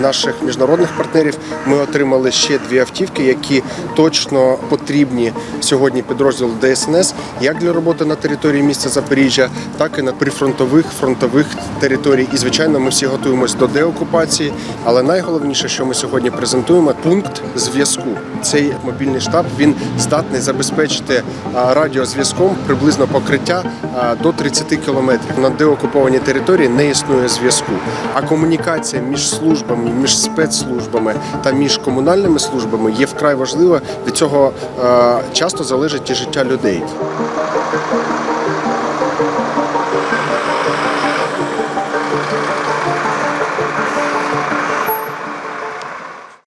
наших міжнародних партнерів ми отримали ще дві автівки, які точно потрібні сьогодні підрозділу ДСНС як для роботи на території міста Запоріжжя, так і на прифронтових фронтових територій. І звичайно, ми всі готуємось до деокупації. Але найголовніше, що ми сьогодні презентуємо, пункт зв'язку. Цей мобільний штаб він здатний забезпечити радіозв'язком приблизно покриття до 30 кілометрів. На деокупованій території не існує зв'язку. А комунікація між службами, між спецслужбами та між комунальними службами є вкрай важлива. Від цього часто залежить і життя людей.